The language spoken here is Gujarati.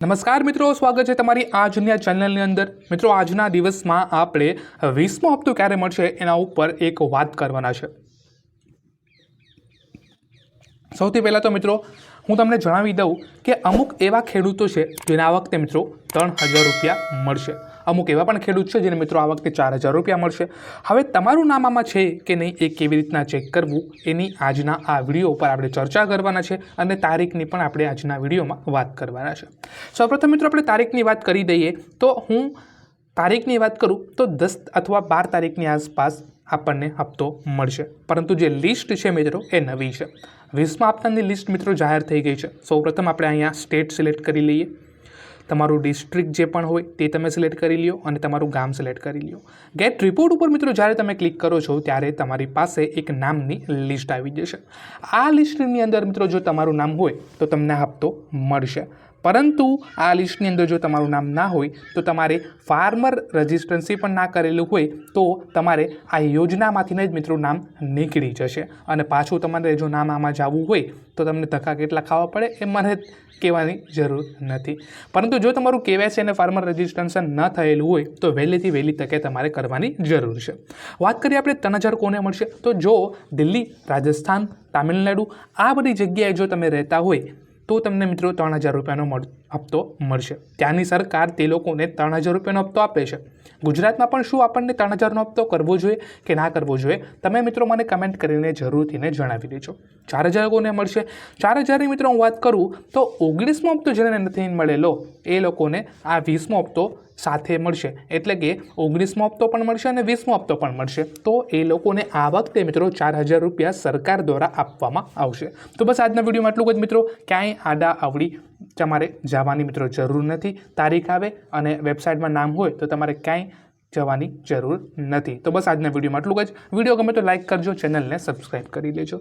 નમસ્કાર મિત્રો, સ્વાગત છે તમારી આજની આ ચેનલની અંદર. મિત્રો, આજના દિવસમાં આપણે વીસમો હપ્તો ક્યારે મળશે એના ઉપર એક વાત કરવાના છે. સૌથી પહેલાં તો મિત્રો, હું તમને જણાવી દઉં કે અમુક એવા ખેડૂતો છે જેના વખતે મિત્રો ત્રણ હજાર રૂપિયા મળશે. અમુક એવા પણ ખેડૂત છે જેને મિત્રો આ વખતે ચાર હજાર રૂપિયા મળશે. હવે તમારું નામ આમાં છે કે નહીં એ કેવી રીતના ચેક કરવું એની આજના આ વીડિયો ઉપર આપણે ચર્ચા કરવાના છે અને તારીખની પણ આપણે આજના વિડીયોમાં વાત કરવાના છે. સૌપ્રથમ મિત્રો આપણે તારીખની વાત કરી દઈએ તો હું તારીખની વાત કરું તો દસ અથવા બાર તારીખની આસપાસ આપણને હપ્તો મળશે. પરંતુ જે લિસ્ટ છે મિત્રો એ નવી છે. વીસમા હપ્તાની લિસ્ટ મિત્રો જાહેર થઈ ગઈ છે. સૌપ્રથમ આપણે અહીંયા સ્ટેટ સિલેક્ટ કરી લઈએ. તમારું ડિસ્ટ્રિક્ટ જે પણ હોય તે તમે સિલેક્ટ કરી લ્યો અને તમારું ગામ સિલેક્ટ કરી લ્યો. ગેટ રિપોર્ટ ઉપર મિત્રો જ્યારે તમે ક્લિક કરો છો ત્યારે તમારી પાસે એક નામની લિસ્ટ આવી જશે. આ લિસ્ટની અંદર મિત્રો જો તમારું નામ હોય તો તમને હપ્તો મળશે. પરંતુ આ લિસ્ટની અંદર જો તમારું નામ ના હોય, તો તમારે ફાર્મર રજિસ્ટ્રન્સી પણ ના કરેલું હોય, તો તમારે આ યોજનામાંથીને જ મિત્રો નામ નીકળી જશે. અને પાછું તમારે જો નામ આમાં જવું હોય, તો તમને ધક્કા કેટલા ખાવા પડે એ મને કહેવાની જરૂર નથી. પરંતુ જો તમારું કેવાયસી અને ફાર્મર રજિસ્ટ્રેશન ન થયેલું હોય, તો વહેલીથી વહેલી તકે તમારે કરવાની જરૂર છે. વાત કરીએ આપણે ત્રણ હજાર કોને મળશે, તો જો દિલ્હી, રાજસ્થાન, તામિલનાડુ, આ બધી જગ્યાએ જો તમે રહેતા હોય તો તમને મિત્રો ત્રણ હજાર રૂપિયાનો મળ હપ્તો મળશે. ત્યાંની સરકાર તે લોકોને ત્રણ હજાર રૂપિયાનો હપ્તો આપે છે. ગુજરાતમાં પણ શું આપણને ત્રણ હજારનો હપ્તો કરવો જોઈએ કે ના કરવો જોઈએ? તમે મિત્રો મને કમેન્ટ કરીને જરૂરથીને જણાવી દેજો. ચાર હજાર કોને મળશે. ચાર હજારની મિત્રો હું વાત કરું તો ઓગણીસમો હપ્તો જેને નથી મળેલો, એ લોકોને આ વીસમો હપ્તો સાથે મળશે. એટલે કે ઓગણીસમો હપ્તો પણ મળશે અને વીસમો હપ્તો પણ મળશે. તો એ લોકોને આ વખતે મિત્રો ચાર હજાર રૂપિયા સરકાર દ્વારા આપવામાં આવશે. તો બસ આજના વિડીયોમાં એટલું જ મિત્રો. ક્યાંય આડા આવડી તમારે જવાની મિત્રો જરૂર નથી. તારીખ આવે અને વેબસાઇટમાં નામ હોય તો તમારે ક્યાંય જવાની જરૂર નથી. તો બસ આજના વિડીયોમાં એટલું જ. વીડિયો ગમે તો લાઇક કરજો, ચેનલને સબસ્ક્રાઈબ કરી લેજો.